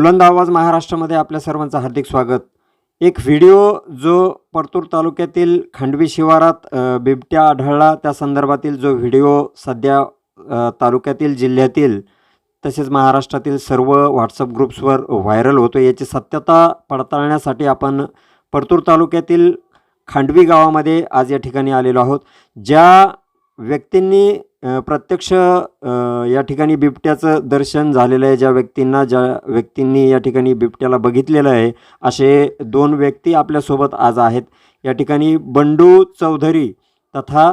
बुलंद आवाज महाराष्ट्रामध्ये आपल्या सर्वांचं हार्दिक स्वागत. एक व्हिडिओ जो परतूर तालुक्यातील खांडवी शिवारात बिबट्या आढळला. त्या संदर्भातील जो व्हिडिओ सध्या तालुक्यातील जिल्ह्यातील तसेच महाराष्ट्रातील सर्व व्हॉट्सअप ग्रुप्सवर व्हायरल होतो याची सत्यता पडताळण्यासाठी आपण परतूर तालुक्यातील खांडवी गावामध्ये आज या ठिकाणी आलेलो आहोत. ज्या व्यक्तींनी प्रत्यक्ष या ठिकाणी बिबट्याचं दर्शन झालेलं आहे. ज्या व्यक्तींना ज्या व्यक्तींनी या ठिकाणी बिबट्याला बघितलेलं आहे असे दोन व्यक्ती आपल्यासोबत आज आहेत. या ठिकाणी बंडू चौधरी तथा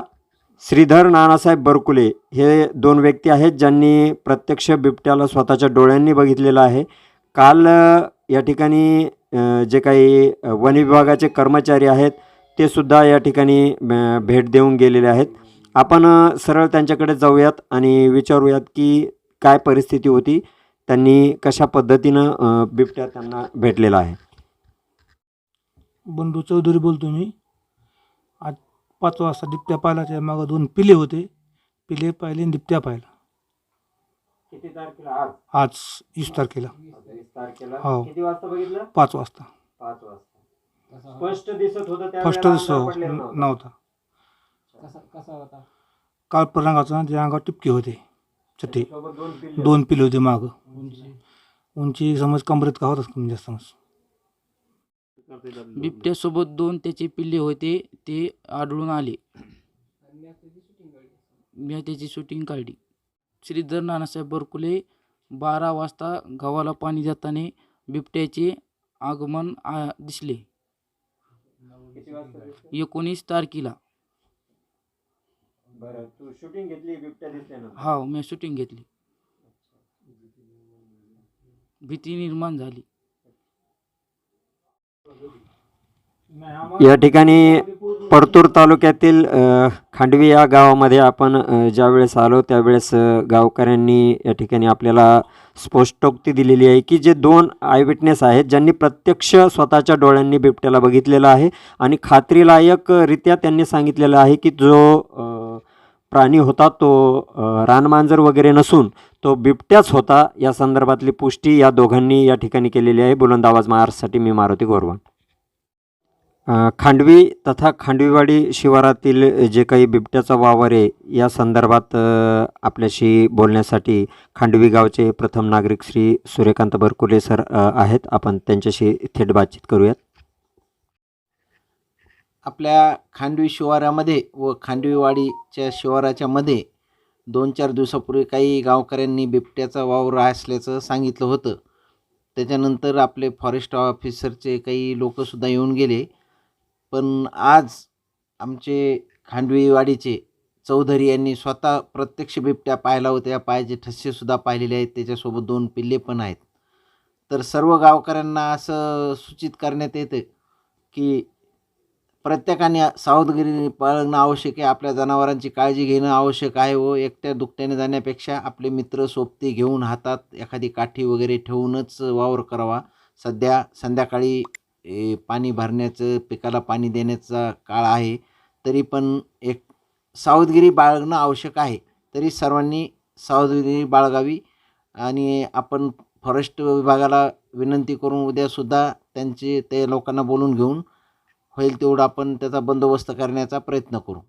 श्रीधर नानासाहेब बरकुले हे दोन व्यक्ती आहेत ज्यांनी प्रत्यक्ष बिबट्याला स्वतःच्या डोळ्यांनी बघितलेलं आहे. काल या ठिकाणी जे काही वन विभागाचे कर्मचारी आहेत ते सुद्धा या ठिकाणी भेट देऊन गेलेले आहेत. आपण सरळ त्यांच्याकडे जाऊयात आणि विचारूयात की काय परिस्थिती होती त्यांनी कशा पद्धतीनं बिबट्या त्यांना भेटलेला आहे. बंडू चौधरी बोलतो मी. आज पाच वाजता दिपट्या पाहिला त्या मागं दोन पिले होते. पिले पाहिले आणि दिपट्या पाहिला. किती तारखेला आज? आज वीस तारखेला. वीस तारखेला. हो. किती वाजता बघितलं? पाच वाजता. पाच वाजता. स्पष्ट दिसत होतं फर्स्ट अंधार पडलेला नव्हता. कसा कसा होता? काल रंगाचा जे अंगावर टिपके होते. चट्टे. सोबत दोन पिल्ले दोन पिले होते मागं. उंची. उंची समज कमरेत का होतच कमी जास्त समज. बिबट्यासोबत दोन त्याचे पिल्ले होते ते आढळून आले. मी त्याची शूटिंग काढली. श्रीधर नानासाहेब बरकुले बारा वाजता गव्हाला पाणी जाताना बिबट्याचे आगमन आ- दिसले किती वाजता दिसलं? एकोणीस तारखेला. बरं. तू शूटिंग घेतली बिबट्या दिसल्यानंतर हा मी शूटिंग घेतली. भीती निर्माण झाली. या ठिकाणी परतूर तालुक्यातील अ, खांडवी या गावामध्ये आपण अ, ज्यावेळेस आलो त्यावेळेस अ, गावकऱ्यांनी या ठिकाणी आपल्याला स्पष्टोक्ती दिलेली आहे की जे दोन आयविटनेस आहेत ज्यांनी प्रत्यक्ष स्वतःच्या डोळ्यांनी बिबट्याला बघितलेलं आहे आणि खात्रीलायकरित्या त्यांनी सांगितलेलं आहे की जो अ, प्राणी होता तो रानमांजर वगैरे नसून तो बिबट्याच होता. या संदर्भातली पुष्टी या दोघांनी या ठिकाणी केलेली आहे. बुलंद आवाज महाराष्ट्रासाठी मी मारुती गोरवान. खांडवी तथा खांडवीवाडी शिवारातील जे काही बिबट्याचा वावर आहे या संदर्भात आपल्याशी बोलण्यासाठी खांडवी गावचे प्रथम नागरिक श्री सूर्यकांत बरकुले सर आहेत. आपण त्यांच्याशी थेट बातचीत करूयात. आपल्या खांडवी शिवारामध्ये व खांडवीवाडीच्या शिवाराच्या मध्ये दोन चार दिवसापूर्वी काही गावकऱ्यांनी बिबट्याचा वावर असल्याचं सांगितलं होतं. त्याच्यानंतर आपले फॉरेस्ट ऑफिसरचे काही लोकसुद्धा येऊन गेले. पण आज आमचे खांडवीवाडीचे चौधरी यांनी स्वतः प्रत्यक्ष बिबट्या पाहिला होत्या पायाचे ठस्सेसुद्धा पाहिलेले आहेत. त्याच्यासोबत दोन पिल्ले पण आहेत. तर सर्व गावकऱ्यांना असं सूचित करण्यात येतं की प्रत्येकाने सावधगिरी बाळगणं आवश्यक आहे. आपल्या जनावरांची काळजी घेणं आवश्यक आहे व एकट्या दुकट्याने जाण्यापेक्षा आपले मित्र सोबती घेऊन हातात एखादी काठी वगैरे ठेवूनच वावर करावा. सध्या संध्याकाळी पाणी भरण्याचं पिकाला पाणी देण्याचा काळ आहे. तरी पण एक सावधगिरी बाळगणं आवश्यक आहे. तरी सर्वांनी सावधगिरी बाळगावी आणि आपण फॉरेस्ट विभागाला विनंती करून उद्यासुद्धा त्यांचे ते लोकांना बोलून घेऊन होईल तेवढं आपण त्याचा बंदोबस्त करण्याचा प्रयत्न करू.